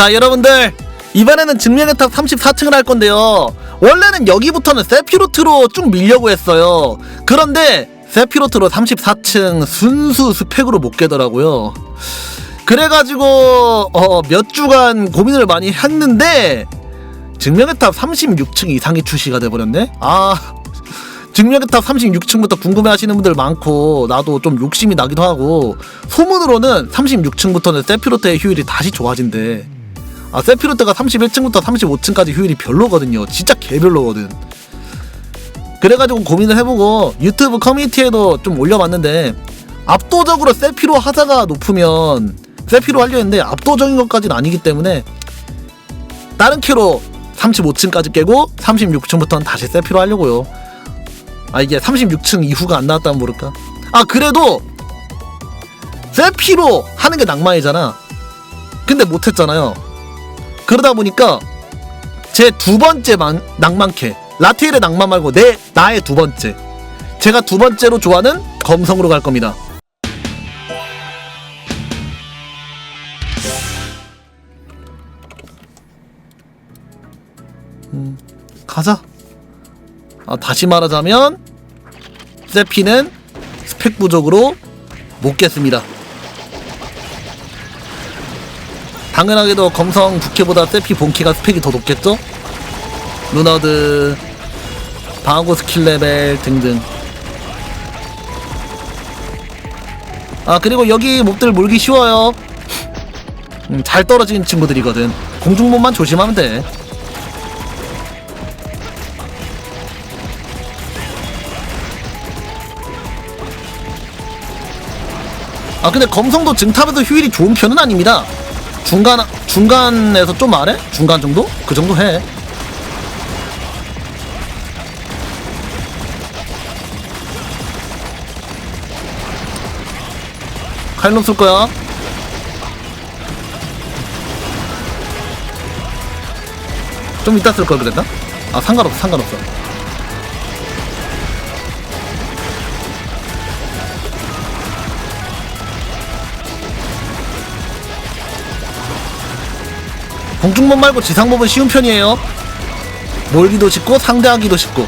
자 여러분들. 이번에는 증명의 탑 34층을 할 건데요. 원래는 여기부터는 세피로트로 쭉 밀려고 했어요. 그런데 세피로트로 34층 순수 스펙으로 못 깨더라고요. 그래가지고 어, 몇 주간 고민을 많이 했는데 증명의 탑 36층 이상이 출시가 돼버렸네? 아 증명의 탑 36층부터 궁금해 하시는 분들 많고 나도 좀 욕심이 나기도 하고 소문으로는 36층부터는 세피로트의 효율이 다시 좋아진대 아 세피로트가 31층부터 35층까지 효율이 별로거든요. 진짜 개별로거든. 그래가지고 고민을 해보고 유튜브 커뮤니티에도 좀 올려봤는데 압도적으로 세피로 하자가 높으면 세피로 하려 했는데 압도적인 것까지는 아니기 때문에 다른 키로 35층까지 깨고 36층부터는 다시 세피로 하려고요. 아 이게 36층 이후가 안 나왔다면 모를까? 아 그래도 세피로 하는 게 낭만이잖아. 근데 못했잖아요 그러다 보니까 제 두 번째 만, 낭만캐 라티엘의 낭만 말고 내 나의 두 번째. 제가 두 번째로 좋아하는 검성으로 갈 겁니다. 음, 가자. 아, 다시 말하자면 세피는 스펙 부족으로 못 깼습니다. 당연하게도 검성 부캐보다 세피 본캐가 스펙이 더 높겠죠? 루너드, 방어구 스킬 레벨 등등. 아 그리고 여기 몹들 몰기 쉬워요. 음, 잘 떨어지는 친구들이거든. 공중몸만 조심하면 돼. 아 근데 검성도 증탑에서 효율이 좋은 편은 아닙니다. 중간 중간에서 좀 아래? 중간 정도? 그 정도 해. 칼럼 쓸 거야. 좀 이따 쓸 걸 그랬나? 아 상관없어 상관없어. 공중몸 말고 지상몸은 쉬운 편이에요. 몰기도 쉽고 상대하기도 쉽고.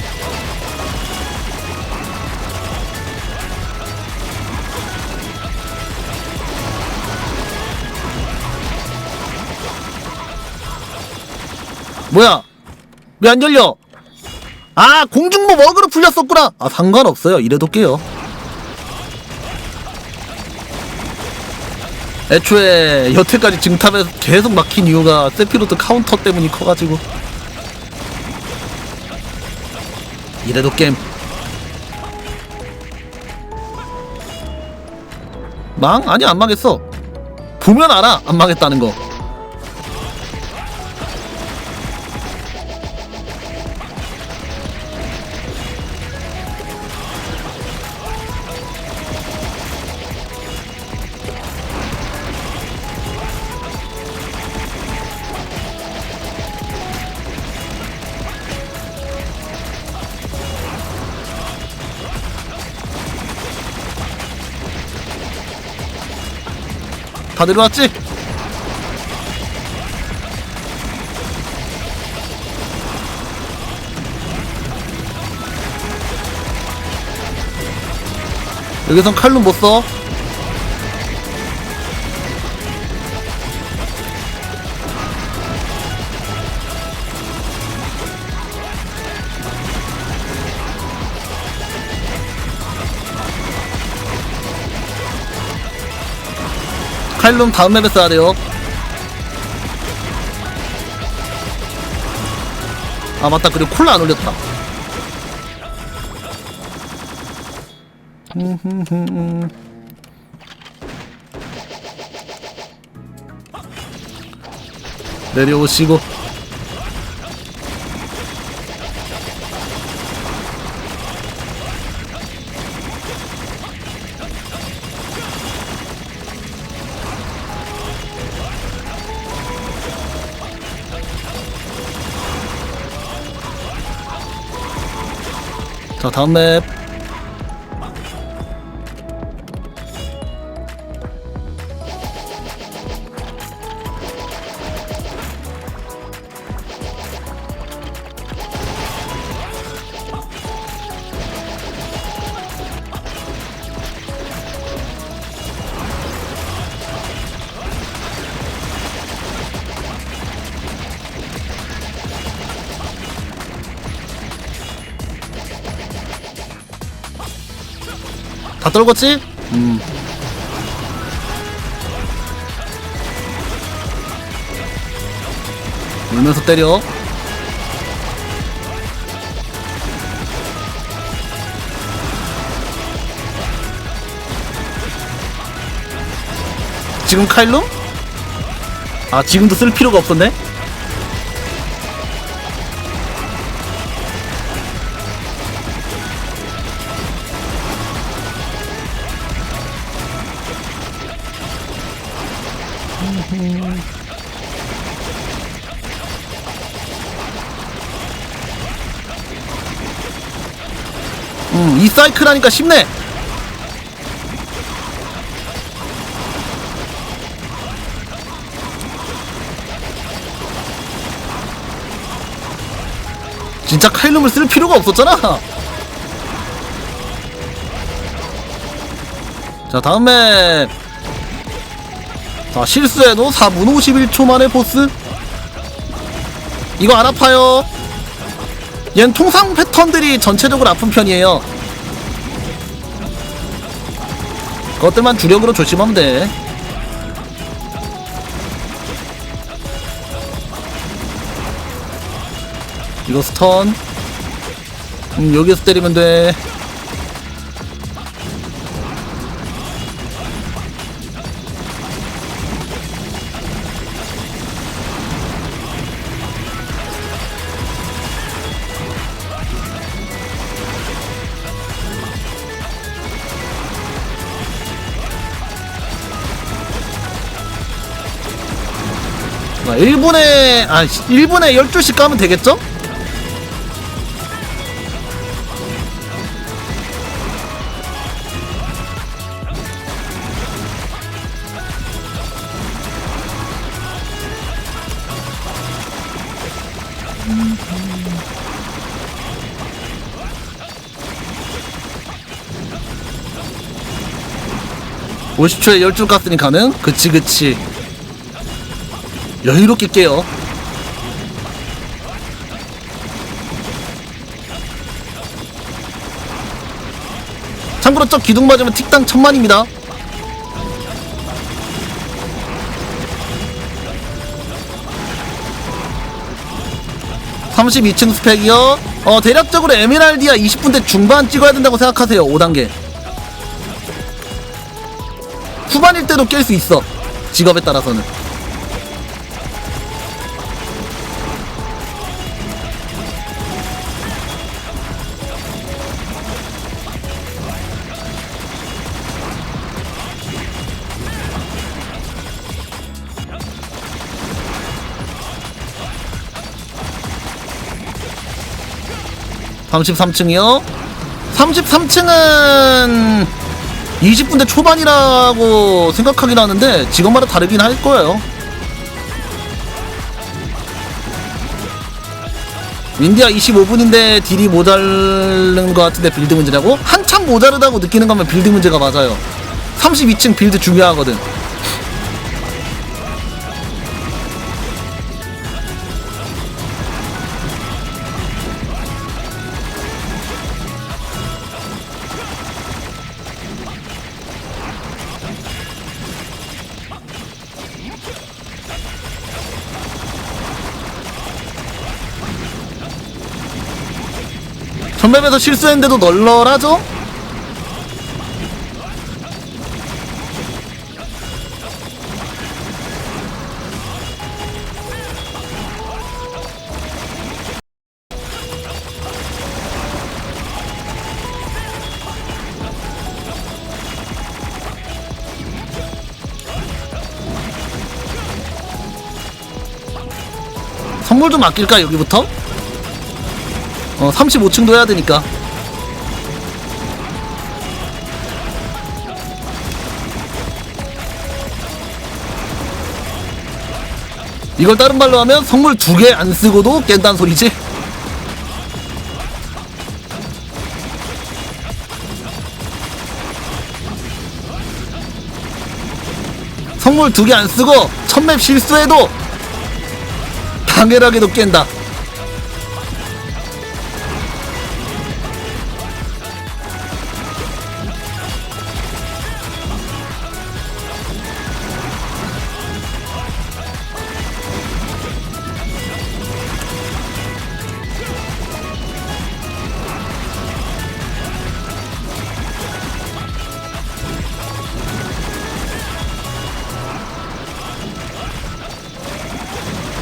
뭐야? 왜 안 열려? 아 공중몸 어그로 풀렸었구나. 아 상관없어요. 이래도 깨요. 애초에 여태까지 증탑에서 계속 막힌 이유가 세피로트 카운터 때문이 커가지고. 이래도 게임. 망? 아니 안 망했어. 보면 알아. 안 망했다는 거 다 내려왔지? 여기선 칼로 못 써. 칼룸 다음 맵에 써야 돼요. 아 맞다 그리고 콜라 안 올렸다. 내려오시고 자다 다 떨궜지? 음. 울면서 때려. 지금 카일로? 아 지금도 쓸 필요가 없었네? 음, 이 사이클 하니까 쉽네. 진짜 칼lum을 쓸 필요가 없었잖아. 자, 다음에 자, 실수해도 4분 51초 만에 보스. 이거 안 아파요. 얘는 통상 패턴들이 전체적으로 아픈 편이에요. 그것들만 주력으로 조심하면 돼. 이거 스턴. 음, 여기서 때리면 돼. 아, 1분에, 아, 1분에 12씩 까면 되겠죠? (50초에 10줄 깠으니 가능? 그치 그치 여유롭게 깨요. 참고로 저 기둥 맞으면 틱당 천만입니다. (32층) 스펙이요 어 대략적으로 에메랄디아 20분대 중반 찍어야 된다고 생각하세요 5단계 후반일 때도 깰 수 있어 직업에 따라서는 (33층이요) (33층은) 20분대 초반이라고 생각하긴 하는데 직업마다 다르긴 할 거예요. 윈디아 25분인데 딜이 모자른 것 같은데 빌드 문제라고? 한참 모자르다고 느끼는 거면 빌드 문제가 맞아요. 32층 빌드 중요하거든 전맵에서 실수했는데도 널널하죠? 선물 좀 아낄까 여기부터? 어 35층도 해야 되니까. 이걸 다른 말로 하면 선물 두 개 안 쓰고도 깬다는 소리지? 선물 두 개 안 쓰고 첫 맵 실수해도 당연하게도 깬다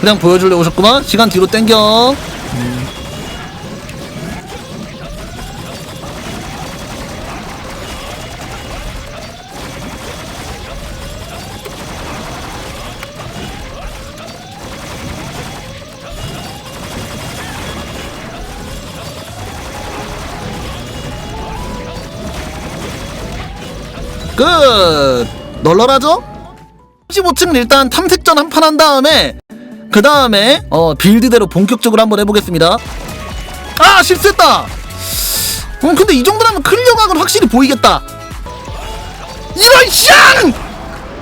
그냥 보여줄래 오셨구만. 시간 뒤로 땡겨. 끝! 널널하죠? 35층 일단 탐색전 한 판 한 다음에 그 다음에 어 빌드대로 본격적으로 한번 해보겠습니다. 아 실수했다! 음 근데 이 정도라면 클리어각은 확실히 보이겠다. 이런 샹